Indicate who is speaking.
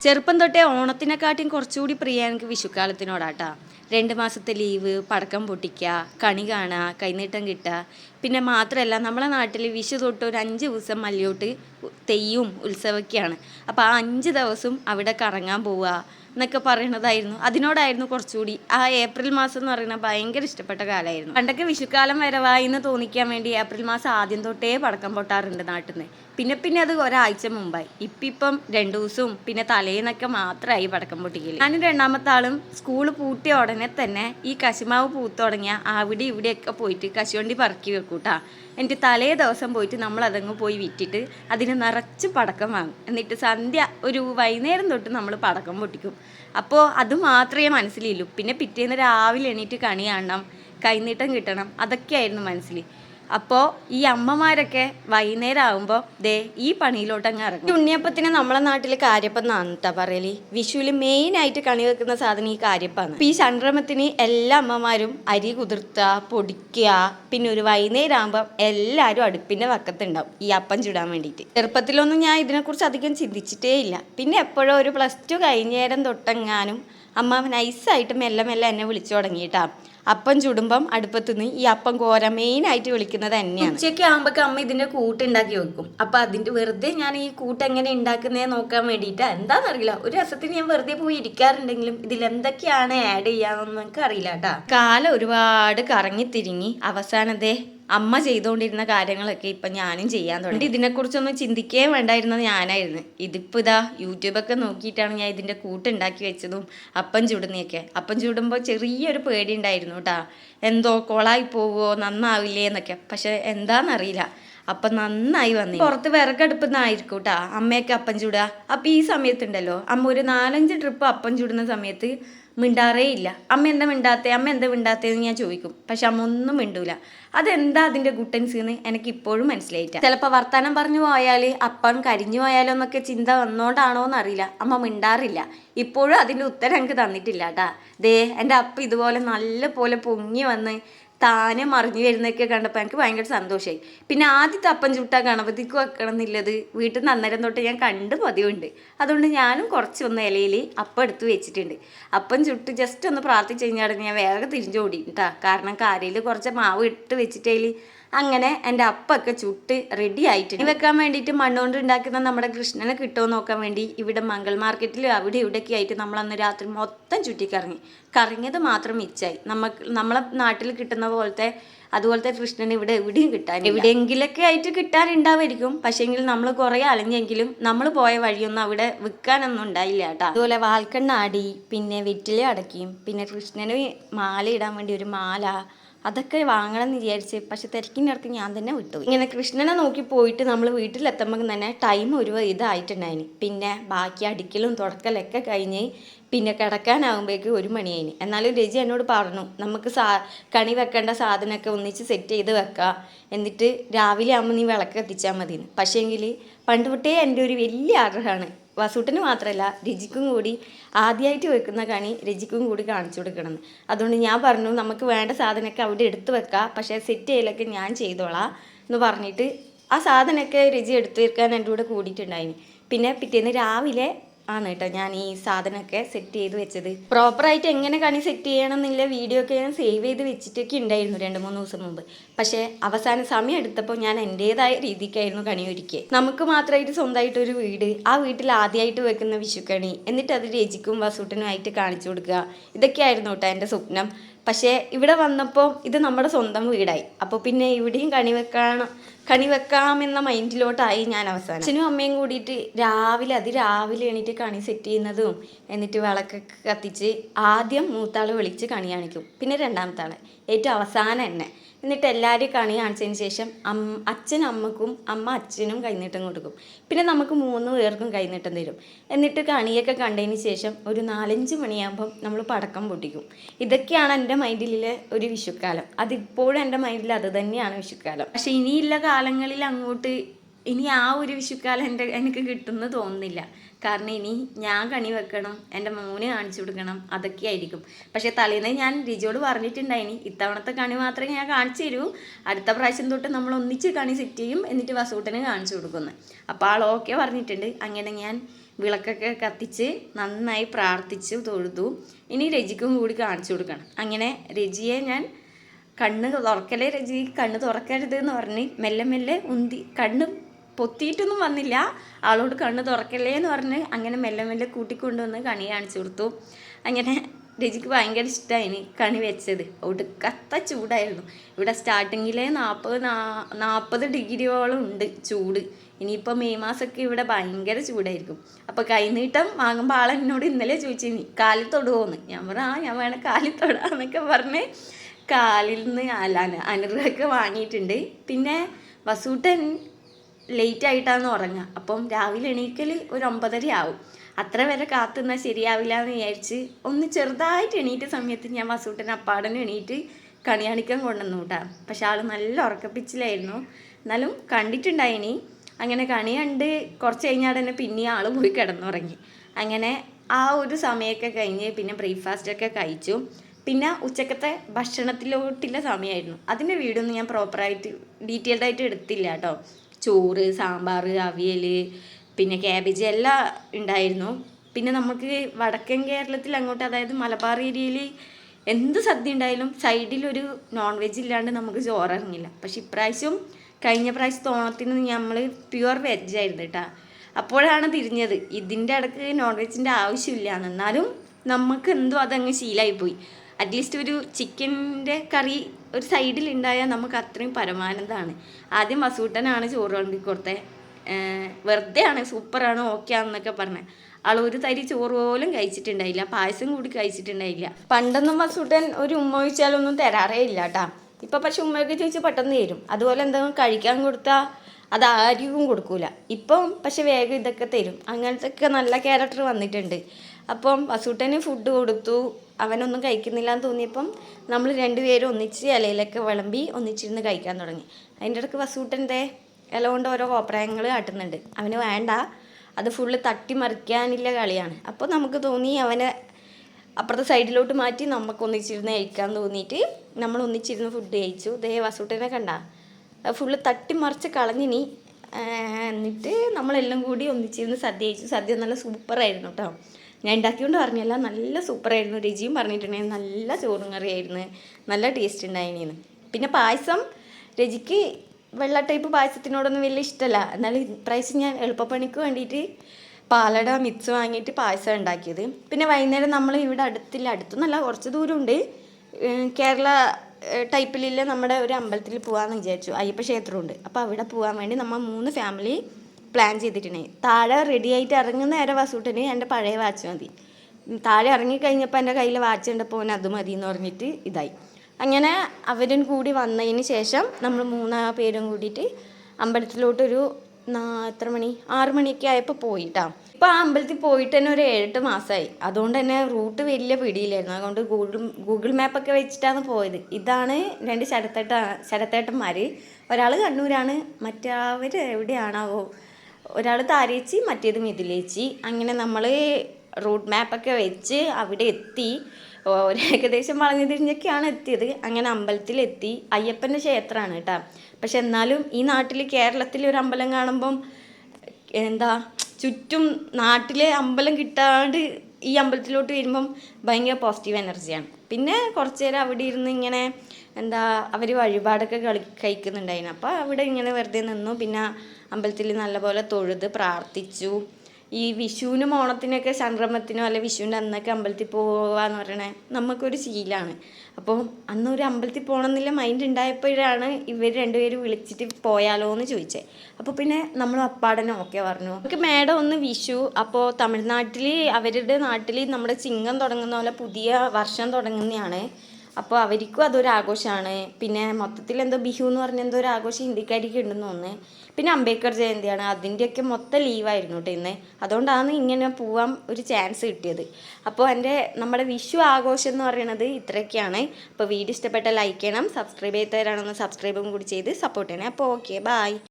Speaker 1: ചെറുപ്പം തൊട്ടേ ഓണത്തിനെക്കാട്ടിയും കുറച്ചുകൂടി പ്രിയ എനിക്ക് വിഷുക്കാലത്തിനോടാട്ടാ. രണ്ട് മാസത്തെ ലീവ് പടക്കം പൊട്ടിക്കുക കണി കാണുക കൈനീട്ടം കിട്ടുക പിന്നെ മാത്രമല്ല നമ്മളെ നാട്ടിൽ വിഷു തൊട്ട് ഒരു അഞ്ച് ദിവസം മല്ലിയോട്ട് തെയ്യവും ഉത്സവമൊക്കെയാണ് അപ്പോൾ ആ അഞ്ച് ദിവസം അവിടെ കറങ്ങാൻ പോവുക എന്നൊക്കെ പറയണതായിരുന്നു. അതിനോടായിരുന്നു കുറച്ചുകൂടി ആ ഏപ്രിൽ മാസം എന്ന് പറയുന്നത് ഭയങ്കര ഇഷ്ടപ്പെട്ട കാലമായിരുന്നു. പണ്ടൊക്കെ വിഷുക്കാലം വരവായി എന്ന് തോന്നിക്കാൻ വേണ്ടി ഏപ്രിൽ മാസം ആദ്യം തൊട്ടേ പടക്കം പൊട്ടാറുണ്ട് നാട്ടിൽ നിന്ന് പിന്നെ പിന്നെ അത് ഒരാഴ്ച മുമ്പായി. ഇപ്പിപ്പം രണ്ടു ദിവസവും പിന്നെ തലേന്നൊക്കെ മാത്രമായി പടക്കം പൊട്ടിക്കൽ. ഞാനും രണ്ടാമത്തെ ആളും സ്കൂൾ പൂട്ടിയ ഉടനെ തന്നെ ഈ കശുമാവ് പൂത്തുടങ്ങിയ അവിടെ ഇവിടെയൊക്കെ പോയിട്ട് കശുവണ്ടി പറക്കി വെക്കൂട്ടാ എന്നിട്ട് തലേ ദിവസം പോയിട്ട് നമ്മൾ അതങ്ങ് പോയി വിറ്റിട്ട് അതിന് നിറച്ച് പടക്കം വാങ്ങും. എന്നിട്ട് സന്ധ്യ ഒരു വൈകുന്നേരം തൊട്ട് നമ്മൾ പടക്കം പൊട്ടിക്കും. അപ്പോൾ അത് മാത്രമേ മനസ്സിലുള്ളൂ പിന്നെ പിറ്റേന്ന് രാവിലെ എണീറ്റ് കണി കാണണം കൈനീട്ടം കിട്ടണം അതൊക്കെയായിരുന്നു മനസ്സിൽ അപ്പോൾ ഈ അമ്മമാരൊക്കെ വൈകുന്നേരം ആകുമ്പോൾ ദേ ഈ പണിയിലോട്ട് അങ്ങ് ഇറങ്ങും ഉണ്ണിയപ്പത്തിനെ നമ്മളെ നാട്ടിൽ കാര്യപ്പം എന്നാണ് പറയൽ. വിഷുവിൽ മെയിൻ ആയിട്ട് കണി വെക്കുന്ന സാധനം ഈ കാര്യപ്പാണ്. ഈ സംക്രമത്തിന് എല്ലാ അമ്മമാരും അരി കുതിർത്തുക പൊടിക്കുക പിന്നെ ഒരു വൈകുന്നേരം ആകുമ്പോൾ എല്ലാവരും അടുപ്പിന്റെ വക്കത്തുണ്ടാവും ഈ അപ്പം ചുടാൻ വേണ്ടിയിട്ട് ചെറുപ്പത്തിലൊന്നും ഞാൻ ഇതിനെക്കുറിച്ച് അധികം ചിന്തിച്ചിട്ടേ ഇല്ല. പിന്നെ എപ്പോഴോ ഒരു പ്ലസ് ടു കഴിഞ്ഞേരം തൊട്ടെങ്ങാനും അമ്മ നൈസായിട്ട് മെല്ലെ മെല്ലെ എന്നെ വിളിച്ചു തുടങ്ങിയിട്ടാ. അപ്പം ചുടുമ്പം അടുപ്പത്ത് നിന്ന് ഈ അപ്പം കോര മെയിൻ ആയിട്ട് വിളിക്കുന്നത് തന്നെയാണ്. ഉച്ചയ്ക്ക് ആകുമ്പോൾ അമ്മ ഇതിന്റെ കൂട്ട് ഉണ്ടാക്കി വെക്കും. അപ്പൊ അതിന്റെ വെറുതെ ഞാൻ ഈ കൂട്ട് എങ്ങനെ ഉണ്ടാക്കുന്നേ നോക്കാൻ വേണ്ടിയിട്ട് എന്താണെന്നറിയില്ല ഒരു രസത്തിന് ഞാൻ വെറുതെ പോയി ഇരിക്കാറുണ്ടെങ്കിലും ഇതിൽ എന്തൊക്കെയാണ് ആഡ് ചെയ്യാന്നൊന്നും എനിക്ക് അറിയില്ല കേട്ടാ കാല ഒരുപാട് കറങ്ങി തിരിങ്ങി. അവസാനത്തെ അമ്മ ചെയ്തുകൊണ്ടിരുന്ന കാര്യങ്ങളൊക്കെ ഇപ്പൊ ഞാനും ചെയ്യാൻ തുടങ്ങി. ഇതിനെക്കുറിച്ചൊന്നും ചിന്തിക്കേ വേണ്ടായിരുന്നത് ഞാനായിരുന്നു. ഇതിപ്പോ ഇതാ യൂട്യൂബൊക്കെ നോക്കിയിട്ടാണ് ഞാൻ ഇതിന്റെ കൂട്ടുണ്ടാക്കി വെച്ചതും അപ്പം ചുടുന്നതൊക്കെ അപ്പം ചുടുമ്പോൾ ചെറിയൊരു പേടി ഉണ്ടായിരുന്നു കേട്ടാ എന്തോ കൊളായി പോവോ നന്നാവില്ലേ എന്നൊക്കെ. പക്ഷെ എന്താണെന്നറിയില്ല അപ്പം നന്നായി വന്നു. പുറത്ത് വിറകടുപ്പുന്നായിരിക്കും കേട്ടാ അമ്മയൊക്കെ അപ്പം ചൂടുക അപ്പം ഈ സമയത്തുണ്ടല്ലോ. അമ്മ ഒരു നാലഞ്ച് ട്രിപ്പ് അപ്പം ചുടുന്ന സമയത്ത് മിണ്ടാറേ ഇല്ല. അമ്മ എന്താ മിണ്ടാത്തേ? അമ്മ എന്താ മിണ്ടാത്തേന്ന് ഞാൻ ചോദിക്കും. പക്ഷെ അമ്മ ഒന്നും മിണ്ടൂല. അതെന്താ അതിന്റെ ഗുട്ടൻസ് എന്ന് എനിക്ക് ഇപ്പോഴും മനസ്സിലായിട്ട. ചിലപ്പോൾ വർത്താനം പറഞ്ഞു പോയാൽ അപ്പം കരിഞ്ഞു പോയാലോ എന്നൊക്കെ ചിന്ത വന്നോണ്ടാണോ എന്നറിയില്ല. അമ്മ മിണ്ടാറില്ല. ഇപ്പോഴും അതിന്റെ ഉത്തരം എനിക്ക് തന്നിട്ടില്ല കേട്ടാ ദേ എന്റെ അപ്പ ഇതുപോലെ നല്ല പോലെ പൊങ്ങി വന്ന് താനെ മറിഞ്ഞു വരുന്നൊക്കെ കണ്ടപ്പോൾ എനിക്ക് ഭയങ്കര സന്തോഷമായി പിന്നെ ആദ്യത്തെ അപ്പം ചുട്ട ഗണപതിക്ക് വെക്കണം എന്നുള്ളത് വീട്ടിൽ നിന്ന് അന്നേരം തൊട്ട് ഞാൻ കണ്ട് പതിവുണ്ട്. അതുകൊണ്ട് ഞാനും കുറച്ച് ഒന്ന് ഇലയിൽ അപ്പം എടുത്ത് വെച്ചിട്ടുണ്ട്. അപ്പം ചുട്ട് ജസ്റ്റ് ഒന്ന് പ്രാർത്ഥിച്ച് കഴിഞ്ഞാൽ ഞാൻ വേഗം തിരിഞ്ഞോടി കേട്ടോ കാരണം കാരയിൽ കുറച്ച് മാവ് ഇട്ട് വെച്ചിട്ടതിൽ അങ്ങനെ എന്റെ അപ്പൊക്കെ ചുട്ട് റെഡി ആയിട്ടുണ്ട്. വെക്കാൻ വേണ്ടിയിട്ട് മണ്ണുകൊണ്ട് ഉണ്ടാക്കുന്ന നമ്മുടെ കൃഷ്ണനെ കിട്ടുമോ നോക്കാൻ വേണ്ടി ഇവിടെ മംഗൾ മാർക്കറ്റിൽ അവിടെ ഇവിടെയൊക്കെ ആയിട്ട് നമ്മൾ അന്ന് രാത്രി മൊത്തം ചുറ്റിക്കറങ്ങി. കറങ്ങിയത് മാത്രം മിച്ചായി നമുക്ക് നമ്മളെ നാട്ടിൽ കിട്ടുന്ന പോലത്തെ അതുപോലത്തെ കൃഷ്ണൻ ഇവിടെ എവിടെയും കിട്ടാൻ എവിടെയെങ്കിലൊക്കെ ആയിട്ട് കിട്ടാനുണ്ടാവായിരിക്കും. പക്ഷേങ്കിൽ നമ്മൾ കുറേ അലഞ്ഞെങ്കിലും നമ്മൾ പോയ വഴിയൊന്നും അവിടെ വിൽക്കാനൊന്നും ഉണ്ടായില്ല കേട്ടോ. അതുപോലെ വാൽക്കണ്ണാടി പിന്നെ വെറ്റില അടക്കിയും പിന്നെ കൃഷ്ണന് മാല ഇടാൻ വേണ്ടി ഒരു മാല അതൊക്കെ വാങ്ങണം എന്ന് വിചാരിച്ച്. പക്ഷെ തിരക്കിന്റെ അടുത്ത് ഞാൻ തന്നെ വിട്ടു. ഇങ്ങനെ കൃഷ്ണനെ നോക്കി പോയിട്ട് നമ്മൾ വീട്ടിലെത്തുമ്പോൾ തന്നെ ടൈം ഒരു ഇതായിട്ടുണ്ടായിന്. പിന്നെ ബാക്കി അടിക്കലും തുടക്കലൊക്കെ കഴിഞ്ഞ് പിന്നെ കിടക്കാനാകുമ്പോഴേക്കും ഒരു മണിയായിന്. എന്നാലും രജി എന്നോട് പറഞ്ഞു നമുക്ക് സാ കണി വെക്കേണ്ട സാധനമൊക്കെ ഒന്നിച്ച് സെറ്റ് ചെയ്ത് വെക്കാം. എന്നിട്ട് രാവിലെ ആകുമ്പോൾ നീ വിളക്ക് കത്തിച്ചാൽ മതി പക്ഷേങ്കിൽ പണ്ട് തൊട്ടേ എന്റെ ഒരു വലിയ ആഗ്രഹമാണ് വസൂട്ടിന് മാത്രമല്ല രജിക്കും കൂടി ആദ്യമായിട്ട് വെക്കുന്ന കണി രജിക്കും കൂടി കാണിച്ചു കൊടുക്കണം. അതുകൊണ്ട് ഞാൻ പറഞ്ഞു നമുക്ക് വേണ്ട സാധനമൊക്കെ അവിടെ എടുത്തു വെക്കാം. പക്ഷേ സെറ്റ് ചെയ്യലൊക്കെ ഞാൻ ചെയ്തോളാം. എന്ന് പറഞ്ഞിട്ട് ആ സാധനമൊക്കെ രജി എടുത്തു വെക്കാൻ എന്റെ കൂടെ കൂടിയിട്ടുണ്ടായിന്. പിന്നെ പിറ്റേന്ന് രാവിലെ ആണ് കേട്ടോ ഞാൻ ഈ സാധനമൊക്കെ സെറ്റ് ചെയ്ത് വെച്ചത്. പ്രോപ്പറായിട്ട് എങ്ങനെ കണി സെറ്റ് ചെയ്യണം എന്നുള്ള വീഡിയോ ഒക്കെ ഞാൻ സേവ് ചെയ്ത് വെച്ചിട്ടൊക്കെ ഉണ്ടായിരുന്നു രണ്ട് മൂന്ന് ദിവസം മുമ്പ്. പക്ഷേ അവസാന സമയം എടുത്തപ്പോൾ ഞാൻ എന്റേതായ രീതിക്കായിരുന്നു കണി ഒരുക്കിയത് നമുക്ക് മാത്രമായിട്ട് സ്വന്തമായിട്ട് ഒരു വീട് ആ വീട്ടിൽ ആദ്യമായിട്ട് വെക്കുന്ന വിഷുക്കണി എന്നിട്ട് അത് രചിക്കും വസൂട്ടനുമായിട്ട് കാണിച്ചു കൊടുക്കുക. ഇതൊക്കെയായിരുന്നു കേട്ടോ എന്റെ സ്വപ്നം. പക്ഷേ ഇവിടെ വന്നപ്പോൾ ഇത് നമ്മുടെ സ്വന്തം വീടായി. അപ്പോൾ പിന്നെ ഇവിടെയും കണി വെക്കണം കണി വെക്കാമെന്ന മൈൻഡിലോട്ടായി ഞാൻ അവസാനം. അച്ഛനും അമ്മയും കൂടിയിട്ട് രാവിലെ അതിരാവിലെ എണീറ്റ് കണി സെറ്റ് ചെയ്യുന്നതും എന്നിട്ട് വിളക്കൊക്കെ കത്തിച്ച് ആദ്യം മൂത്താൾ വിളിച്ച് കണി കാണിക്കും. പിന്നെ രണ്ടാമത്തെ ആളെ. ഏറ്റവും അവസാനം എന്നെ. എന്നിട്ട് എല്ലാവരും കണി കാണിച്ചതിന് ശേഷം അമ്മ അച്ഛൻ അമ്മക്കും അമ്മ അച്ഛനും കൈനീട്ടം കൊടുക്കും. പിന്നെ നമുക്ക് മൂന്ന് പേർക്കും കൈനീട്ടം തരും. എന്നിട്ട് കണിയൊക്കെ കണ്ടതിന് ശേഷം ഒരു നാലഞ്ച് മണിയാകുമ്പം നമ്മൾ പടക്കം പൊട്ടിക്കും. ഇതൊക്കെയാണ് എന്റെ മൈൻഡിലെ ഒരു വിഷുക്കാലം. അതിപ്പോഴും എന്റെ മൈൻഡിൽ അത് തന്നെയാണ് വിഷുക്കാലം. പക്ഷേ ഇനിയുള്ള കാലങ്ങളിൽ അങ്ങോട്ട് ഇനി ആ ഒരു വിഷുക്കാലം എന്റെ എനിക്ക് കിട്ടുമെന്ന് തോന്നുന്നില്ല. കാരണം ഇനി ഞാൻ കണി വെക്കണം എന്റെ മോന് കാണിച്ചു കൊടുക്കണം അതൊക്കെ ആയിരിക്കും. പക്ഷേ തലേന്ന് ഞാൻ രിജോട് പറഞ്ഞിട്ടുണ്ടായിനി ഇത്തവണത്തെ കണി മാത്രമേ ഞാൻ കാണിച്ചു തരൂ. അടുത്ത പ്രാവശ്യം തൊട്ട് നമ്മൾ ഒന്നിച്ച് കണി സെറ്റ് ചെയ്യും എന്നിട്ട് വസൂട്ടന് കാണിച്ചു കൊടുക്കുന്നു. അപ്പോൾ ആൾ ഓക്കെ പറഞ്ഞിട്ടുണ്ട്. അങ്ങനെ ഞാൻ വിളക്കൊക്കെ കത്തിച്ച് നന്നായി പ്രാർത്ഥിച്ചു തൊഴുതു. ഇനി രജിക്കും കൂടി കാണിച്ചു കൊടുക്കണം. അങ്ങനെ രജിയെ ഞാൻ കണ്ണ് തുറക്കലേ രജി കണ്ണ് തുറക്കരുത് എന്ന് പറഞ്ഞ് മെല്ലെ മെല്ലെ ഉന്തി കണ്ണ് പൊത്തിയിട്ടൊന്നും വന്നില്ല. ആളോട് കണ്ണ് തുറക്കല്ലേ എന്ന് പറഞ്ഞ് അങ്ങനെ മെല്ലെ മെല്ലെ കൂട്ടിക്കൊണ്ടുവന്ന് കണി കാണിച്ചു കൊടുത്തു. അങ്ങനെ രജിക്ക് ഭയങ്കര ഇഷ്ടമായിന് കണി വെച്ചത്. കത്ത ചൂടായിരുന്നു. ഇവിടെ സ്റ്റാർട്ടിങ്ങിലെ നാൽപ്പത് നാൽപ്പത് ഡിഗ്രിയോളം ഉണ്ട് ചൂട്. ഇനിയിപ്പോൾ മെയ് മാസമൊക്കെ ഇവിടെ ഭയങ്കര ചൂടായിരിക്കും. അപ്പോൾ കൈനീട്ടം വാങ്ങുമ്പോൾ ആൾ എന്നോട് ഇന്നലെ ചോദിച്ചു കാലിൽ തൊടുവോന്ന്? ഞാൻ പറഞ്ഞു ആ ഞാൻ വേണം കാലിൽ തൊടാന്നൊക്കെ പറഞ്ഞ് കാലിൽ നിന്ന് അല്ല അനുഗ്രഹമൊക്കെ വാങ്ങിയിട്ടുണ്ട്. പിന്നെ വസൂട്ടൻ ലേറ്റ് ആയിട്ടാണ് ഉറങ്ങുക അപ്പം രാവിലെ എണീക്കൽ ഒരു ഒമ്പതര ആവും. അത്ര വരെ കാത്തുനിന്നാൽ ശരിയാവില്ല എന്ന് വിചാരിച്ച് ഒന്ന് ചെറുതായിട്ട് എണീറ്റ സമയത്ത് ഞാൻ വസൂട്ടൻ അപ്പാടനെ എണീറ്റ് കണിയാണിക്കാൻ കൊണ്ടുവന്നു കേട്ടാ പക്ഷെ ആൾ നല്ല ഉറക്കപ്പിച്ചിലായിരുന്നു. എന്നാലും കണ്ടിട്ടുണ്ടായിനി. അങ്ങനെ കണി കണ്ട് കുറച്ച് കഴിഞ്ഞാൽ തന്നെ പിന്നെ ആൾ പോയി കിടന്നുറങ്ങി. അങ്ങനെ ആ ഒരു സമയമൊക്കെ കഴിഞ്ഞ് പിന്നെ ബ്രേക്ക്ഫാസ്റ്റൊക്കെ കഴിച്ചു. പിന്നെ ഉച്ചക്കത്തെ ഭക്ഷണത്തിലോട്ടുള്ള സമയമായിരുന്നു. അതിന്റെ വീടൊന്നും ഞാൻ പ്രോപ്പറായിട്ട് ഡീറ്റെയിൽഡായിട്ട് എടുത്തില്ല കേട്ടോ ചോറ് സാമ്പാർ അവിയൽ പിന്നെ ക്യാബേജ് എല്ലാം ഉണ്ടായിരുന്നു. പിന്നെ നമുക്ക് വടക്കൻ കേരളത്തിൽ അങ്ങോട്ട് അതായത് മലബാർ ഏരിയയിൽ എന്ത് സദ്യ ഉണ്ടായാലും സൈഡിലൊരു നോൺ വെജ് ഇല്ലാണ്ട് നമുക്ക് ചോറിറങ്ങില്ല. പക്ഷെ ഇപ്രാവശ്യം കഴിഞ്ഞ പ്രാവശ്യത്തെ ഓണത്തിന് നമ്മൾ പ്യുവർ വെജ് ആയിരുന്നു കേട്ടോ. അപ്പോഴാണ് തിരിഞ്ഞത്. ഇതിന്റെ ഇടയ്ക്ക് നോൺ വെജിന്റെ ആവശ്യമില്ല. എന്നാലും നമുക്ക് എന്തോ അതങ്ങ് ശീലമായിപ്പോയി അറ്റ്ലീസ്റ്റ് ഒരു ചിക്കന്റെ കറി ഒരു സൈഡിൽ ഉണ്ടായാൽ നമുക്ക് അത്രയും പരമാനന്ദമാണ്. ആദ്യം വസൂട്ടനാണ് ചോറ് വിളമ്പി കൊടുത്തത് വെറുതെ ആണ് സൂപ്പറാണ് ഓക്കെ ആണെന്നൊക്കെ പറഞ്ഞത് ആൾ ഒരു തരി ചോറ് പോലും കഴിച്ചിട്ടുണ്ടായില്ല. പായസം കൂടി കഴിച്ചിട്ടുണ്ടായില്ല. പണ്ടൊന്നും മസൂട്ടൻ ഒരു ഉമ്മ ചോദിച്ചാലൊന്നും തരാറേ ഇല്ല കേട്ടാ ഇപ്പം പക്ഷെ ഉമ്മയൊക്കെ ചോദിച്ചാൽ പെട്ടെന്ന് തരും. അതുപോലെ എന്തെങ്കിലും കഴിക്കാൻ കൊടുത്താൽ അത് ആർക്കും കൊടുക്കൂല. ഇപ്പം പക്ഷെ വേഗം ഇതൊക്കെ തരും. അങ്ങനത്തെ ഒക്കെ നല്ല ക്യാരക്ടർ വന്നിട്ടുണ്ട്. അപ്പം വസൂട്ടന് ഫുഡ് കൊടുത്തു. അവനൊന്നും കഴിക്കുന്നില്ല എന്ന് തോന്നിയപ്പം നമ്മൾ രണ്ടുപേരും ഒന്നിച്ച് ഇലയിലൊക്കെ വിളമ്പി ഒന്നിച്ചിരുന്ന് കഴിക്കാൻ തുടങ്ങി. അതിന്റെ ഇടയ്ക്ക് വസൂട്ടന്റെ ഇല കൊണ്ട് ഓരോ കോപ്രായങ്ങൾ കാട്ടുന്നുണ്ട്. അവന് വേണ്ട. അത് ഫുള്ള് തട്ടിമറിക്കാനില്ല കളിയാണ്. അപ്പോൾ നമുക്ക് തോന്നി അവനെ അപ്പുറത്തെ സൈഡിലോട്ട് മാറ്റി നമുക്ക് ഒന്നിച്ചിരുന്ന് കഴിക്കാൻ തോന്നിയിട്ട് നമ്മൾ ഒന്നിച്ചിരുന്ന് ഫുഡ് കഴിച്ചു. ദേ വസൂട്ടനെ കണ്ട. ഫുള്ള് തട്ടിമറിച്ച് കളഞ്ഞിനി. എന്നിട്ട് നമ്മളെല്ലാം കൂടി ഒന്നിച്ചിരുന്ന് സദ്യ കഴിച്ചു. സദ്യ നല്ല സൂപ്പറായിരുന്നു കേട്ടോ. ഞാൻ ഉണ്ടാക്കിയോണ്ട് പറഞ്ഞല്ല. നല്ല സൂപ്പറായിരുന്നു. രുചിയും പറഞ്ഞിട്ടുണ്ടെങ്കിൽ നല്ല ചോറും കറിയായിരുന്നു. നല്ല ടേസ്റ്റ് ഉണ്ടായിരുന്നു പിന്നെ പായസം. രുചിക്ക് വെള്ള ടൈപ്പ് പായസത്തിനോടൊന്നും വലിയ ഇഷ്ടമല്ല എന്നാലും ഇപ്രാവശ്യം ഞാൻ എളുപ്പപ്പണിക്ക് വേണ്ടിയിട്ട് പാലട മിക്സ് വാങ്ങിയിട്ട് പായസം ഉണ്ടാക്കിയത്. പിന്നെ വൈകുന്നേരം നമ്മൾ ഇവിടെ അടുത്തില്ല. അടുത്തൊന്നല്ല കുറച്ച് ദൂരമുണ്ട്. കേരള ടൈപ്പിലുള്ള നമ്മുടെ ഒരു അമ്പലത്തിൽ പോകാമെന്ന് വിചാരിച്ചു. അയ്യപ്പ ക്ഷേത്രമുണ്ട്. അപ്പോൾ അവിടെ പോകാൻ വേണ്ടി നമ്മൾ മൂന്ന് ഫാമിലി പ്ലാൻ ചെയ്തിട്ടുണ്ട് താഴെ റെഡി ആയിട്ട് ഇറങ്ങുന്ന നേരെ വാസൂട്ടിന് എന്റെ പഴയ വാച്ച് മതി. താഴെ ഇറങ്ങിക്കഴിഞ്ഞപ്പോൾ എന്റെ കയ്യിൽ വാച്ച് ഉണ്ടപ്പോൾ അത് മതി എന്ന് പറഞ്ഞിട്ട് ഇതായി. അങ്ങനെ അവരും കൂടി വന്നതിന് ശേഷം നമ്മൾ മൂന്നാ പേരും കൂടിയിട്ട് അമ്പലത്തിലോട്ടൊരു എത്ര മണി? ആറ് മണിയൊക്കെ ആയപ്പോൾ പോയിട്ടാ. ഇപ്പം ആ അമ്പലത്തിൽ പോയിട്ട് തന്നെ ഒരു ഏഴെട്ട് മാസമായി അതുകൊണ്ട് തന്നെ റൂട്ട് വലിയ പിടിയില്ലായിരുന്നു. അതുകൊണ്ട് ഗൂഗിൾ ഗൂഗിൾ മാപ്പൊക്കെ വെച്ചിട്ടാണ് പോയത്. ഇതാണ് രണ്ട് ശരത്തേട്ട ശരത്തേട്ടന്മാർ ഒരാൾ കണ്ണൂരാണ്. മറ്റവർ എവിടെയാണാവോ? ഒരാൾ താരേച്ചി മറ്റേത് മിഥിലേച്ചി. അങ്ങനെ നമ്മൾ റൂട്ട് മാപ്പൊക്കെ വെച്ച് അവിടെ എത്തി. ഏകദേശം വളഞ്ഞു തിരിഞ്ഞൊക്കെയാണ് എത്തിയത്. അങ്ങനെ അമ്പലത്തിലെത്തി. അയ്യപ്പന്റെ ക്ഷേത്രമാണ് കേട്ടോ. പക്ഷെ എന്നാലും ഈ നാട്ടിൽ കേരളത്തിൽ ഒരു അമ്പലം കാണുമ്പം എന്താ ചുറ്റും നാട്ടിലെ അമ്പലം കിട്ടാണ്ട് ഈ അമ്പലത്തിലോട്ട് വരുമ്പം ഭയങ്കര പോസിറ്റീവ് എനർജിയാണ് പിന്നെ കുറച്ച് നേരം അവിടെ ഇരുന്ന് ഇങ്ങനെ എന്താ അവർ വഴിപാടൊക്കെ കളി കഴിക്കുന്നുണ്ടായിരുന്നു. അപ്പോൾ അവിടെ ഇങ്ങനെ വെറുതെ നിന്നു. പിന്നെ അമ്പലത്തിൽ നല്ലപോലെ തൊഴുത് പ്രാർത്ഥിച്ചു. ഈ വിഷുവിനും ഓണത്തിനൊക്കെ സംക്രമത്തിനോ അല്ലെ വിഷുവിന്റെ അന്നൊക്കെ അമ്പലത്തിൽ പോവാന്ന് പറയണേ നമുക്കൊരു ശീലമാണ് അപ്പോൾ അന്നൊരു അമ്പലത്തിൽ പോകണം എന്നുള്ള മൈൻഡ് ഉണ്ടായപ്പോഴാണ് ഇവർ രണ്ടുപേരും വിളിച്ചിട്ട് പോയാലോ എന്ന് ചോദിച്ചത് അപ്പോൾ പിന്നെ നമ്മൾ അപ്പാടനെ ഓക്കെ പറഞ്ഞു. നമുക്ക് മേഡം ഒന്ന് വിഷു അപ്പോൾ തമിഴ്നാട്ടിൽ അവരുടെ നാട്ടിൽ നമ്മുടെ ചിങ്ങം തുടങ്ങുന്ന പോലെ പുതിയ വർഷം തുടങ്ങുന്നതാണ് അപ്പോൾ അവർക്കും അതൊരു ആഘോഷമാണ് പിന്നെ മൊത്തത്തിൽ എന്തോ ബിഹു എന്ന് പറഞ്ഞ എന്തോ ഒരു ആഘോഷം ഹിന്ദിക്കാരിക്ക് ഉണ്ടെന്ന് തോന്നുന്നു. പിന്നെ അംബേദ്കർ ജയന്തിയാണ്. അതിന്റെയൊക്കെ മൊത്തം ലീവായിരുന്നു കേട്ടോ ഇന്ന്. അതുകൊണ്ടാണ് ഇങ്ങനെ പോവാൻ ഒരു ചാൻസ് കിട്ടിയത്. അപ്പോൾ എന്റെ നമ്മുടെ വിഷു ആഘോഷം എന്ന് പറയുന്നത് ഇത്രയൊക്കെയാണ്. അപ്പോൾ വീഡിയോ ഇഷ്ടപ്പെട്ട ലൈക്ക് ചെയ്യണം സബ്സ്ക്രൈബ് ചെയ്ത് തരാണെന്ന് സബ്സ്ക്രൈബും കൂടി ചെയ്ത് സപ്പോർട്ട് ചെയ്യണേ. അപ്പോൾ ഓക്കെ ബായ്